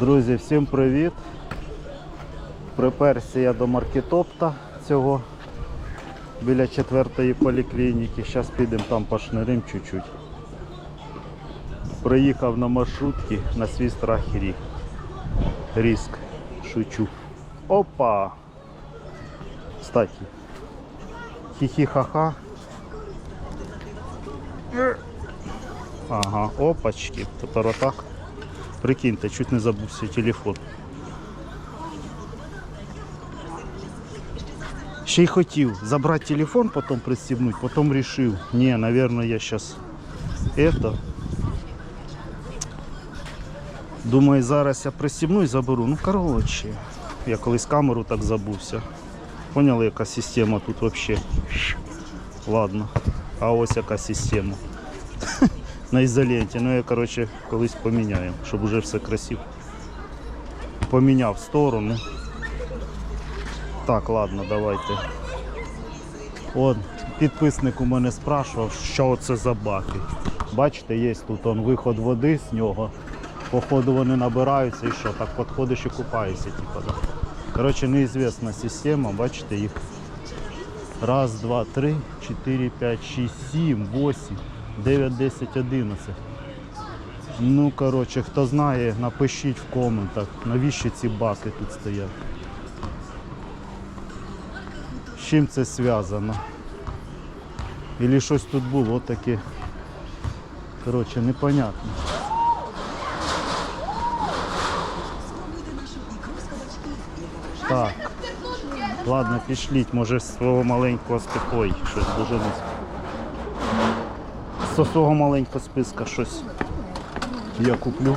Друзі, всім привіт! Приперся я до маркетопта цього біля четвертої поліклініки. Зараз підемо там пошнирим чуть-чуть. Приїхав на маршрутці на свій страх і рік. Ріск. Шучу. Опа! Кстати. Хі-хі-ха-ха. Ага, опачки. Тепер отак. Прикиньте, чуть не забув свій телефон. Ще й хотів забрати телефон, потім пристібнути, потім вирішив, ні, наверное, я зараз это. Думаю, зараз я пристібну і заберу. Ну, коротше, я колись камеру так забувся. Поняли, яка система тут взагалі? Ладно. А ось яка система на ізоленті. Ну я коротше колись поміняю, щоб уже все красиво. Поміняв сторону. Так, ладно, давайте. От, підписник у мене спрашував, що це за баки. Бачите, є тут он, виход води з нього. Походу вони набираються і що, так підходиш і купаєшся, типа, да. Коротше, неізвісна система, бачите їх. Раз, два, три, чотири, п'ять, шість, сім, восемь. 9, 10, 11. Ну, коротше, хто знає, напишіть в коментах, навіщо ці баки тут стоять. З чим це зв'язано? Ілі щось тут було таке. Коротше, непонятно. Так. Ладно, пішліть, може свого маленького спокою щось дуже не з свого маленького списка щось я куплю.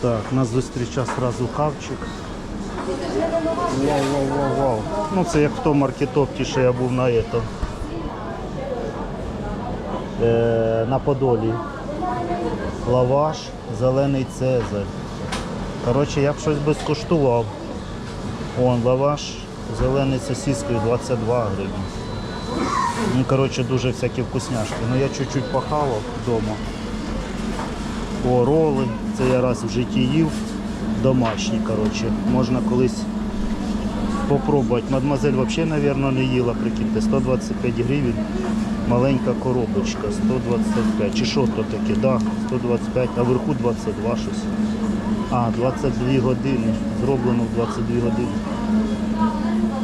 Так, нас зустрічає сразу хавчик. Вау, вау, вау, вау. Ну це як в тому маркетопті, що я був на этом. Е, на Подолі. Лаваш, зелений цезарь. Коротше, я б щось би скуштував. Вон лаваш зелений сосискою 22 гривні. Ну, коротше, дуже всякі вкусняшки. Ну я чуть-чуть похавав вдома. О, роли. Це я раз в житті їв. Домашні, коротше. Можна колись попробувати. Мадемуазель взагалі, мабуть, не їла, прикиньте, 125 гривень. Маленька коробочка, 125. Чи що то таке? Да, 125, а вверху 22 щось. А, 22 години. Зроблено в 22 години.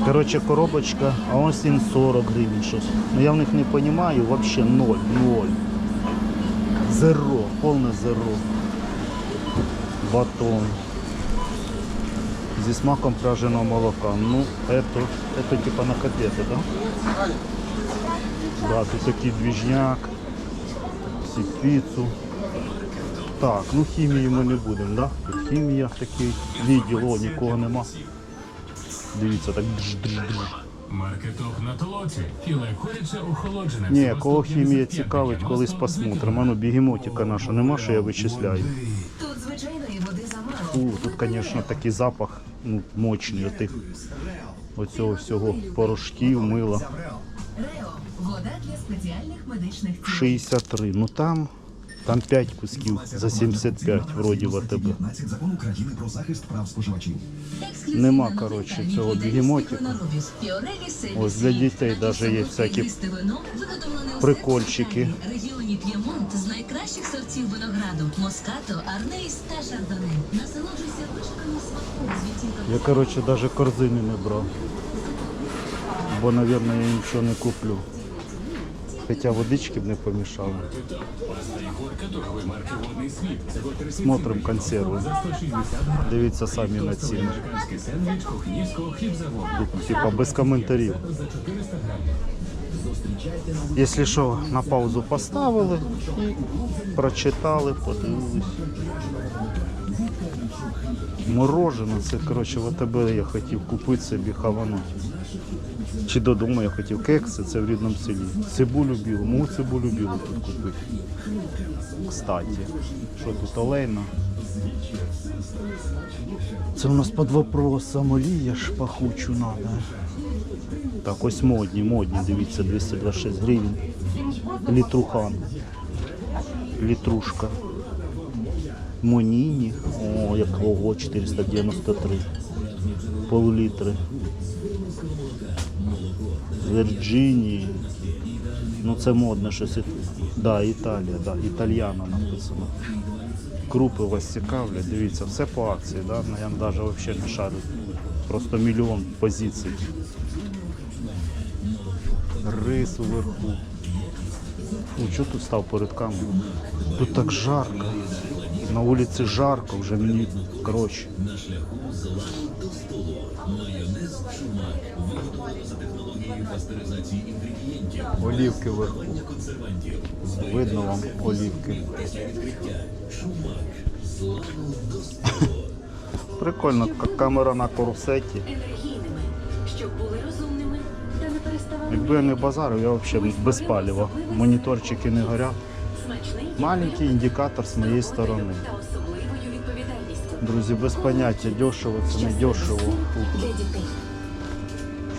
Коротше, коробочка, а ось він 40 гривень щось. Ну я в них не розумію, взагалі ноль, ноль. Зеро, повне зеро. Батон. Зі смаком праженого молока. Ну, это, это типа на котлеты, да? Да, тут такий двіжняк. Всі піцу. Так, ну хімії ми не будемо, да? Тут хімія такий. Відділ, о, нікого нема. Дивіться, так. Маркеток на толоці. Філе куряче охолоджене. Ні, кого хімія цікавить, колись 90, посмотримо. А ну бігемотика наша нема, що я вичисляю. Тут звичайної води замало. Фу, тут, звісно, такий запах ну, мощний отих оцього всього порошків, мила. Рео вода для спеціальних медичних 63. Ну там, там 5 кусків за 75 вроді в АТБ. 15 закону України про захист прав споживачів. Нема, коротше, цього бігемотика. Ось для дітей даже є всякі прикольчики. Регіоні П'ємонт з найкращих сортів винограду Москато, Арнейс та Шардоне. Насолоджуйся з відтінком Я, коротше, навіть корзини не брав. Бо, мабуть, я нічого не куплю. Хоча водички б не помішало. Горка торгової марки Водний світ. Всього 30 Смотрим консерви. за 160 гривень. Дивіться самі на ціни. Типа, без коментарів. За 400 грамів. Якщо що, на паузу поставили і прочитали, подивились. Морожене, це коротше в АТБ я хотів купити собі хавануть. Чи додому я хотів кекси, це в рідному селі. Цибулю білу, можу цибулю білу тут купити. Кстати, що тут олейна? Це у нас під вопросом олія ж пахучу треба. Так, ось модні, модні, дивіться, 226 гривень. Літрухан. Літрушка. Моніні. О, якого 493. Пол-літри. Вірджинії. Ну це модне щось. Да, Італія, да, Італьяно написано. Крупи вас цікавлять, дивіться, все по акції, да? Ну, я навіть взагалі не шарю. Просто мільйон позицій. Рис уверху. Фу, що тут став перед камерою? Тут так жарко. На вулиці жарко, вже мені коротше. Олівки вверху. Видно вам олівки. Прикольно, к- камера на корсеті. енергійними, щоб були розумними та не переставали Якби я не базарив, я взагалі без палива. Моніторчики не горять. смачний Маленький індикатор з моєї сторони. Друзі, без поняття, дешево це не дешево. Для дітей.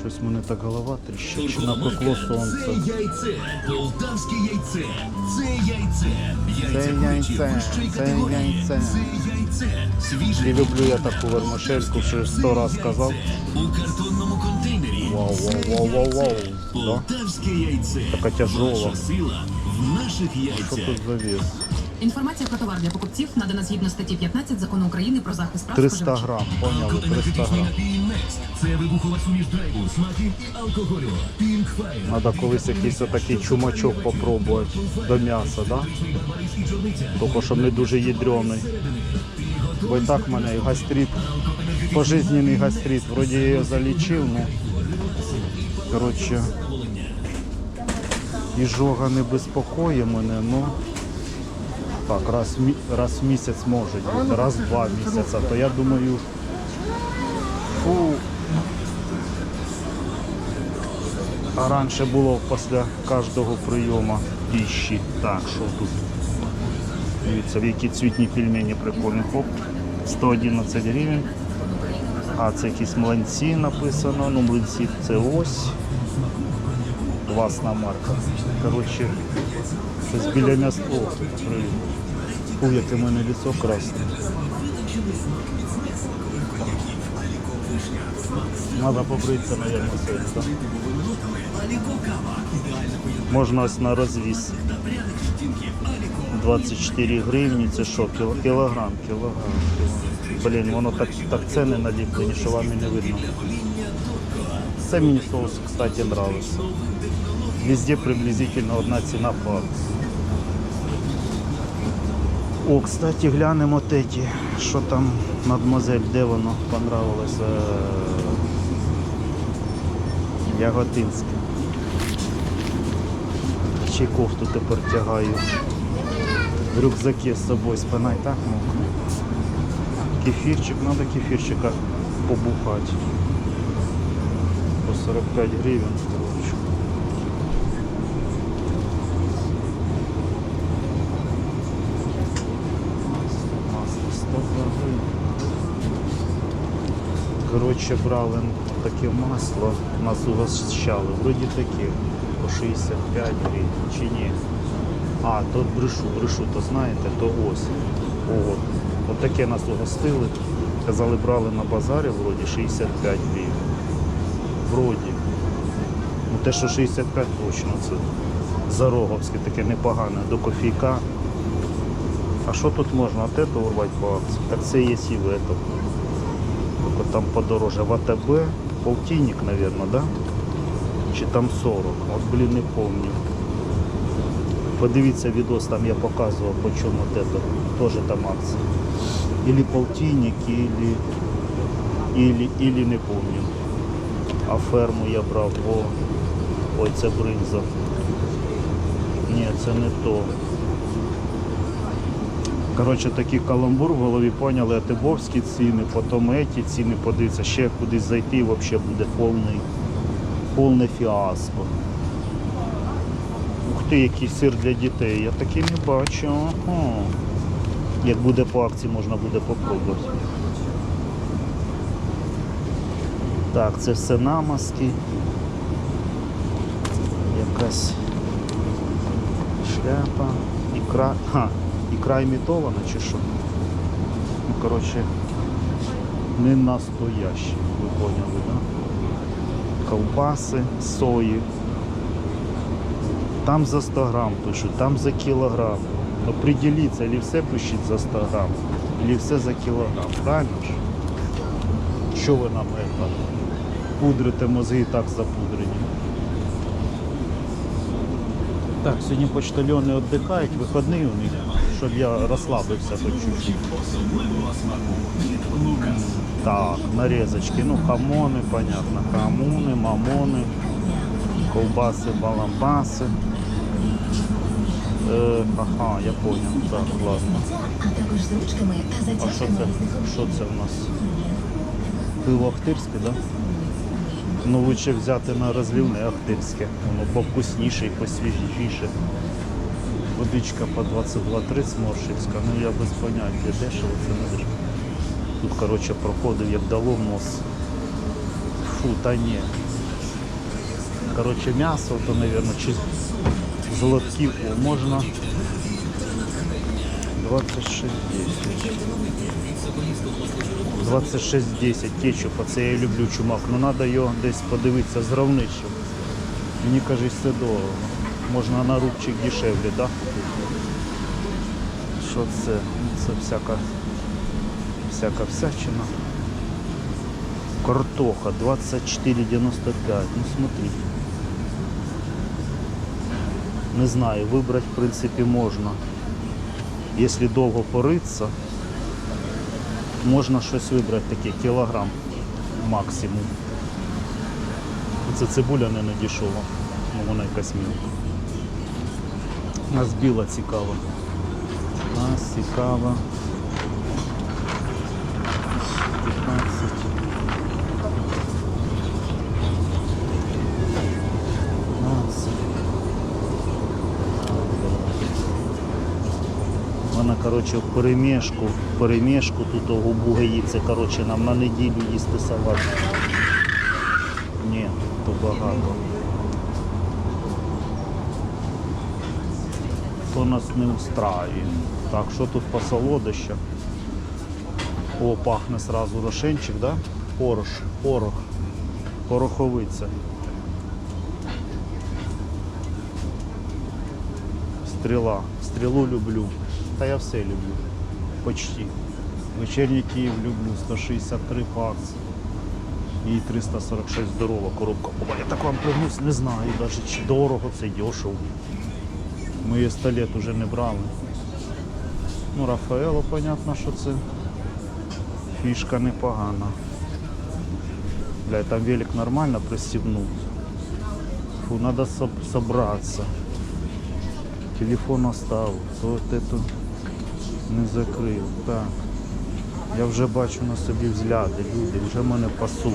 Щось мене так голова тріщить, чи напекло Це сонце. яйце, полтавське яйце, це яйце, яйце яйце, це яйце. це яйце, І люблю я таку вермишельку, що сто раз сказав. у картонному контейнері. Вау, вау, вау, вау, вау. Полтавське яйце. Така тяжола. Наша сила в наших Що тут за? Інформація про товар для покупців надана згідно статті 15 закону України про захист прав 300 споживачів. грам, поняли, 300 Енергетичний грам. Це вибухова суміш драйву, смаків і алкоголю. Pink Fire. Треба колись якийсь отакий чумачок попробувати до м'яса, да? Тільки щоб не дуже ядрений. Бо і так в мене і гастрит, пожизненний гастрит. Вроді я його залічив, ну коротше. Іжога не безпокоїть мене, ну так, раз, раз місяць може бути, раз два місяці, то я думаю, фу, А раніше було після кожного прийому пищі. Так, що тут? Дивіться, в які цвітні пельмені прикольні. Хоп. 111 гривень. А це якісь млинці написано. Ну, млинці це ось. Класна марка. Коротше, щось біля м'ясо. Фу, яке в мене лісо красне. Надо побритися, наверное, сьогодні, так? Можна на розвіз. 24 гривні, це що, кіло- кілограм, кілограм. Блін, воно так, так ціни наліплені, що вам не видно. Це мені соус, кстати, нравится. Везде приблизительно одна ціна по акції. О, кстати, глянемо эти, що там мадемуазель, де воно понравилось. Яготинське. Ще кофту тепер тягаю. В рюкзаке з собою спинай, так мокро. Кефірчик, треба кефірчика побухати. По 45 гривень, коротше. Масло 100 гривень. Коротше, брали таке масло, нас угощали, вроді таке, по 65 гривень, чи ні? А, то брешу, брешу, то знаєте, то ось. О, от таке нас угостили. Казали, брали на базарі, вроді 65 гривень. Вроді. Ну те, що 65 точно, це Зароговське, таке непогане, до кофійка. А що тут можна? От это урвати по акції? Так це є і в. Там подороже. В АТБ полтинник, наверное, да? Чи там 40. От, блін, не помню. Подивіться відос, там я показував, по чому от. Тоже там акція. Или полтинник, или, или, или не помню. А ферму я брав, о, ой, це бринза. Ні, це не то. Коротше, такий каламбур в голові поняли, атибовські ціни, потім еті ціни, подивіться, ще кудись зайти, взагалі буде повний, повне фіаско. Ух ти, який сир для дітей, я такий не бачу. Ага. Як буде по акції, можна буде попробувати. Так, це все намазки. Якась шляпа, ікра. Ха, ікра імітована чи що? Ну, коротше, не настоящі, ви поняли, да? Ковбаси, сої. Там за 100 грам пишуть, там за кілограм. Определіться, или все пишіть за 100 грам, или все за кілограм. Правильно ж? Що ви нам это? Пудрите мозги і так запудрені. Так, сьогодні почтальони віддихають, вихідний у них, щоб я розслабився хоч чуть-чуть. Так, нарезочки, ну хамони, понятно, хамони, мамони, ковбаси, баламбаси. Е, ага, я понял, так, ладно. А що це? Що це в нас? Пиво Ахтирське, так? Да? Ну, лучше взяти на розлівне Ахтирське. Воно повкусніше і посвіжіше. Водичка по 22-30 Моршівська. Ну я без поняття, дешево це не дешево. Тут, коротше, проходив, як дало нос. Фу, та ні. Коротше, м'ясо, то, мабуть, чи золотків О, можна 26 26-10 кетчупа, це я люблю чумак. Ну треба його десь подивитися щоб. Мені кажуть, це дорого. Можна на рубчик дешевле, да? Що це? Це всяка, всяка всячина. Картоха 24,95. Ну смотри. Не знаю, вибрати в принципі можна. Якщо довго поритися, можна щось вибрати таке, кілограм максимум. Це цибуля не надійшова, ну вона якась мілка. Нас біла цікава. Нас цікава. 15. Вона, коротше, в перемішку, в перемішку тут губу гаїться, коротше, нам на неділю їсти салат. Ні, то багато. Нас не устраює. Так, що тут по солодощах? О, пахне сразу рошенчик, да? Порош, порох, пороховиця. Стріла. Стрілу люблю. Та я все люблю. Почти. Вечірній Київ люблю 163 бакс. І 346 здорова коробка. О, я так вам пригнусь, не знаю навіть чи дорого це дешево. Ми її 100 лет уже не брали. Ну, Рафаело, понятно, що це фішка непогана. Бля, там велик нормально пристегнут. Фу, надо соб- собраться. Телефон оставив, то это не закрив. Так. Я вже бачу на собі взгляди, люди, вже мене пасуть.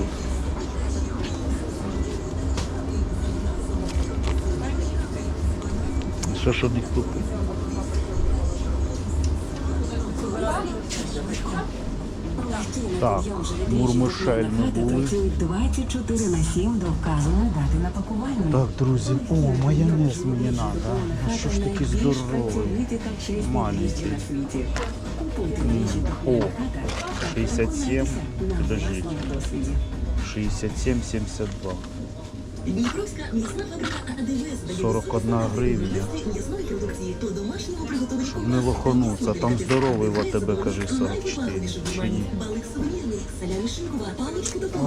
Одних купити? Так, мурмишель ми були. 24 на 7 до вказаної дати на пакуванні. Так, друзі, о, майонез мені треба. А що ж такий здоровий? Маленький. О, хата. 67, на подождіть, власному досвіді. 67, 72. Дніпровська м'ясна фабрика АДВС 41 гривня. то. Щоб не лохануться, там здоровий в АТБ, кажи, 44. Чи ні?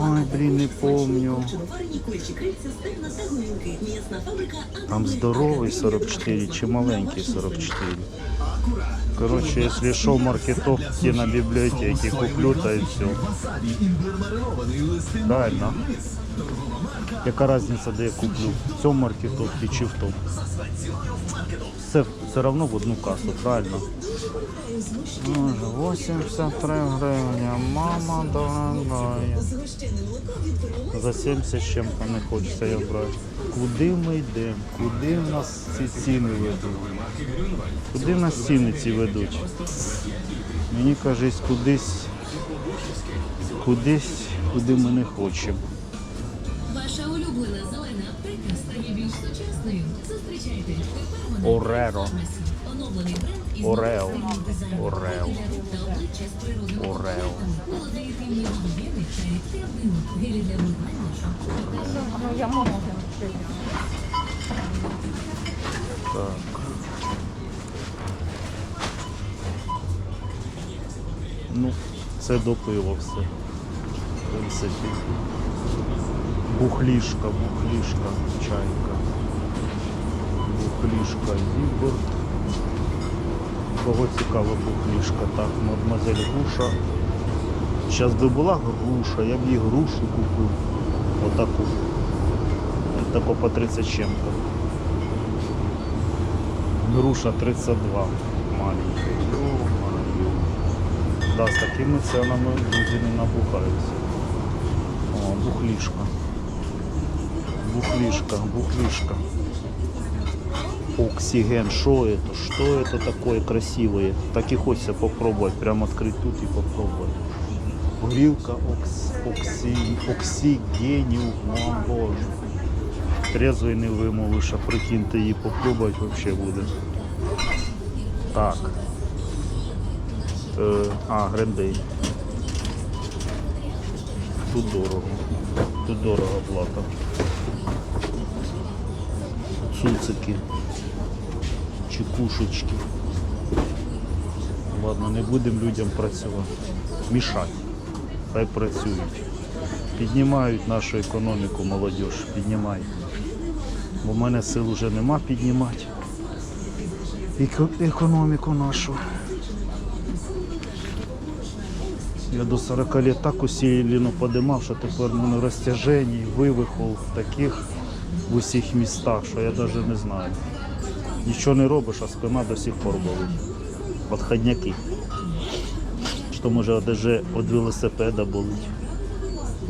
Ой, блін, не помню. Там здоровий 44 чи маленький 44. Коротше, якщо що в маркетовці на бібліотеці куплю, та і все. Правильно. Яка різниця, де я куплю? В цьому маркетовці чи в тому? Все, все одно в одну касу, правильно? Боже, 83 гривні, мама дорогая. За 70 з чим-то не хочеться я брати. Куди ми йдемо? Куди в нас ці ціни ведуть? Куди нас ціни ці ведуть? Мені кажуть, кудись, кудись, куди ми не хочемо. Ваша зелена аптека стає більш сучасною. Зустрічайте Ореро. Оновлений бренд із Орео. Орео. Орео. гелі для вмивання. Так. Ну, це до пива все. В принципі. Бухлішка, бухлішка, чайка. Бухлішка Зіборд. Кого цікава бухлішка? Так, мадемуазель груша. Зараз би була груша, я б їй грушу купив. Отаку. Отаку по 30 чим-то. Груша 32 маленькая. Ё-моё. Да, з такими ценами люди не набухаються. О, бухлішка. Бухлішка, бухлішка. Оксиген, что это? Что это такое красивое? Так и хочется попробовать, прямо открыть тут и попробовать. Грилка окс, окси, оксигенів, о боже. Трезвий не вимовиш, а прикиньте її попробувати взагалі буде. Так. Е, а, Грендей. Тут дорого. Тут дорого плата. Цуцики. Чекушечки. Ладно, не будемо людям працювати. Мішати. Хай працюють. Піднімають нашу економіку, молодіж. Піднімають. Бо в мене сил вже нема піднімати економіку нашу. Я до 40 лет так усілено подимав, що тепер мене розтяжені, вивихол таких в усіх містах, що я навіть не знаю. Нічого не робиш, а спина до сих пор болить. Отходняки. Що може даже від велосипеда болить.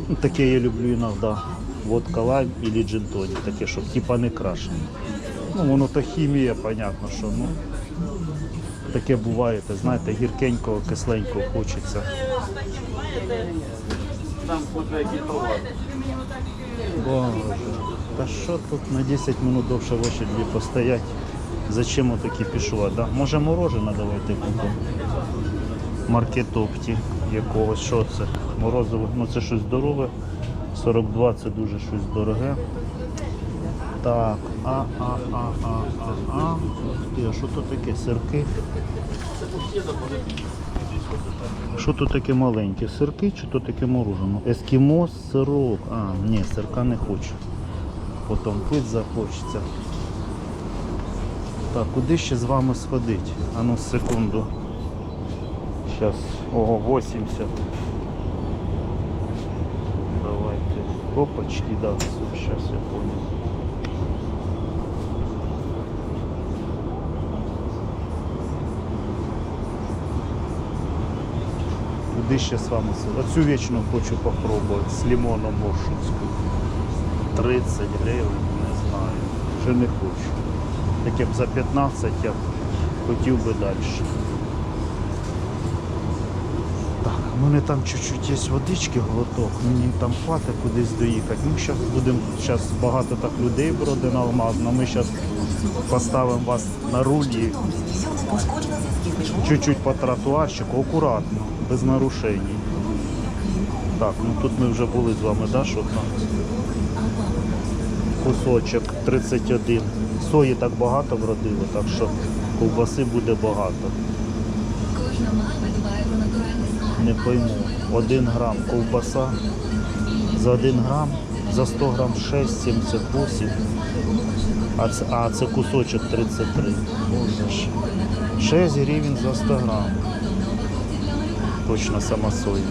Ну, таке я люблю іноді. Водка лайм или джин-тонік, таке, щоб типа не крашене. Ну, воно то хімія, понятно, що ну. Таке буває, те, знаєте, гіркенького, кисленького хочеться. Там Боже, та що тут на 10 минут довше в очереді постоять? Зачем отакі пішувати? Да? Може морожене давайте купимо? Маркетопті якогось. Що це? Морозиво, ну це щось здорове. 42 це дуже щось дороге. Так, а, а, а, а, а, а. Ух ти, а що тут таке? Сирки? Що тут таке маленьке? Сирки чи то таке морожене? Ескімос, сирок. А, ні, сирка не хочу. Потім пить захочеться. Так, куди ще з вами сходити? А ну секунду. Зараз, ого, 80. Давайте. Опачки, да, сейчас я понял. Куди ще з вами сидіти? Оцю вічну хочу попробувати з лимоном моршинською. 30 гривень, не знаю. Вже не хочу. Таке б за 15 я б хотів би далі. Так, у мене там чуть-чуть є водички, глоток, мені там хватить кудись доїхати. Ми зараз будемо, зараз багато так людей броди на алмаз, але ми зараз поставимо вас на руль і чуть-чуть по тротуарчику, акуратно, без нарушень. Так, ну тут ми вже були з вами, да, що там? Кусочок 31. Сої так багато вродило, так що ковбаси буде багато. Не пойму. Один грам ковбаса за 1 грам, за 100 грам 6,78. А це, а це кусочок 33. Боже ж. 6 гривень за 100 грам. Точно сама соя.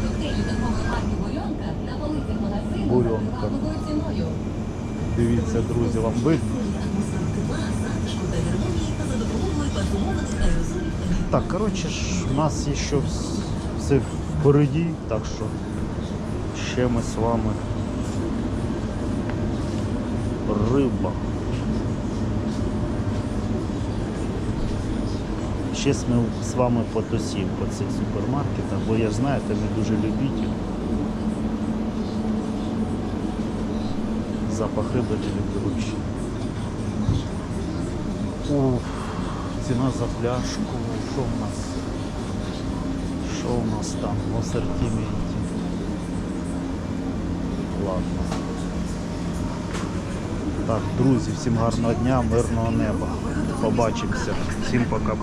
Буренка. Дивіться, друзі, вам видно? Так, коротше ж, у нас є ще все впереді, так що ще ми з вами риба. Щас ми з вами потусім по цих супермаркетах, бо я знаєте, ми дуже любитель Запах риби люблю взагалі. Ціна за пляшку. Що в нас? Що у нас там в асортименті? Ладно. Так, друзі, всім гарного дня, мирного неба. Побачимося. Всім пока-пока.